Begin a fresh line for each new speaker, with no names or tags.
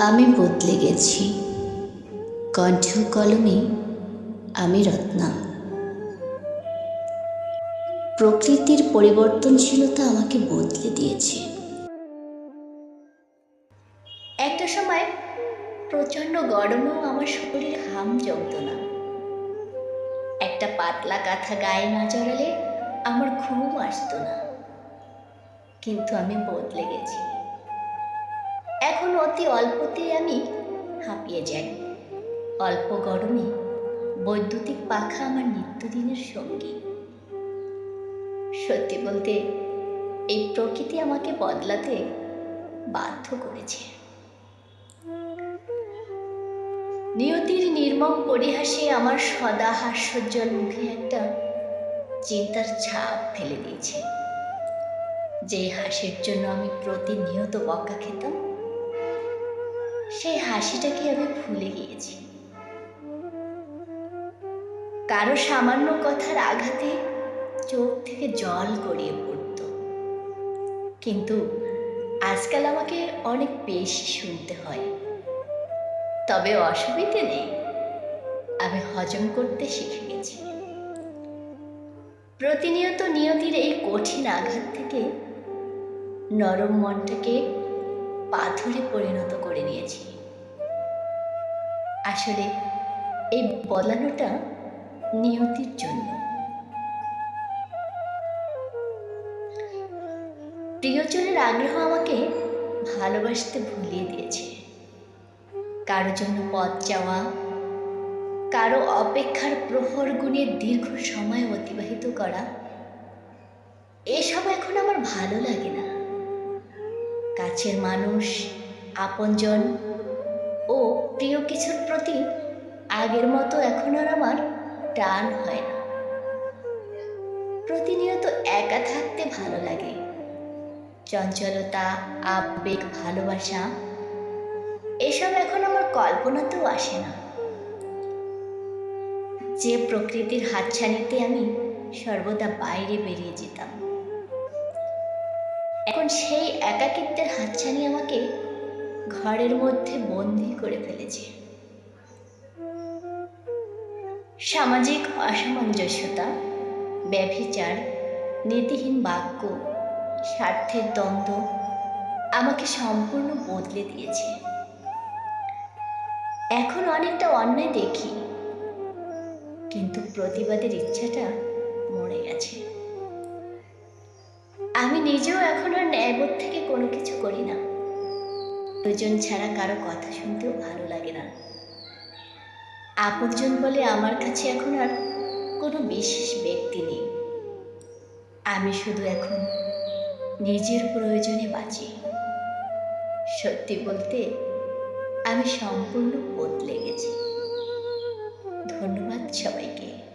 আমি বদলে গেছি। কণ্ঠ কলমে আমি রত্না। প্রকৃতির পরিবর্তনশীলতা আমাকে বদলে দিয়েছে। একটা সময় প্রচণ্ড গরমেও আমার শরীরে ঘাম জমত না। একটা পাতলা কাঁথা গায়ে না জড়ালে আমার ঘুম আসতো না। কিন্তু আমি বদলে গেছি। এখন অতি অল্পতেই আমি হাঁপিয়ে যাই। অল্প গরমে বৈদ্যুতিক পাখা আমার নিত্যদিনের সঙ্গী। সত্যি বলতে, এই প্রকৃতি আমাকে বদলাতে বাধ্য করেছে। নিয়তির নির্মম পরিহাসে আমার সদা হাস্যোজ্জ্বল মুখে একটা চিন্তার ছাপ ফেলে দিয়েছে। যে হাসির জন্য আমি প্রতিনিয়ত বকা খেতাম সেই হাসিটাকে আমি ভুলে গিয়েছি। কারও সামান্য কথার আঘাতে চোখ থেকে জল গড়িয়ে পড়ত। কিন্তু আজকাল আমাকে অনেক বেশি শুনতে হয়। তবে অসুবিধে নেই, আমি হজম করতে শিখে গেছি। প্রতিনিয়ত নিয়তির এই কঠিন আঘাত থেকে নরম মনটাকে পাথরে পরিণত করে নিয়েছি। আসলে এই বদলানোটা নিয়তির জন্য। প্রিয়জনের আগ্রহ আমাকে ভালোবাসতে ভুলিয়ে দিয়েছে। কারও জন্য পথ যাওয়া কারও অপেক্ষার প্রহর গুণে দীর্ঘ সময় অতিবাহিত করা, এসব এখন আমার ভালো লাগে না। কাছের মানুষ, আপনজন ও প্রিয় কিছুর প্রতি আগের মতো এখন আর আমার টান হয় না। প্রতিনিয়ত একা থাকতে ভালো লাগে। চঞ্চলতা, আবেগ, ভালোবাসা, এসব এখন আমার কল্পনাতেও আসে না। যে প্রকৃতির হাতছানিতে আমি সর্বদা বাইরে বেরিয়ে যেতাম। এখন সেই একাকিত্বের হাতছানি আমাকে ঘরের মধ্যে বন্দি করে ফেলেছে। সামাজিক অসামঞ্জস্যতা, ব্যভিচার, নীতিহীন বাক্য, স্বার্থের দ্বন্দ্ব আমাকে সম্পূর্ণ বদলে দিয়েছে। এখন অনেকটা অন্যায় দেখি, কিন্তু প্রতিবাদের ইচ্ছাটা মরে গেছে। আমি নিজেও এখন আর ন্যায়বোধ থেকে কোনো কিছু করি না। দুজন ছাড়া কারও কথা শুনতেও ভালো লাগে না। আপনজন বলে আমার কাছে এখন আর কোনো বিশেষ ব্যক্তি নেই। আমি শুধু এখন নিজের প্রয়োজনে বাঁচি। সত্যি বলতে, আমি সম্পূর্ণ বদলে গেছি। ধন্যবাদ সবাইকে।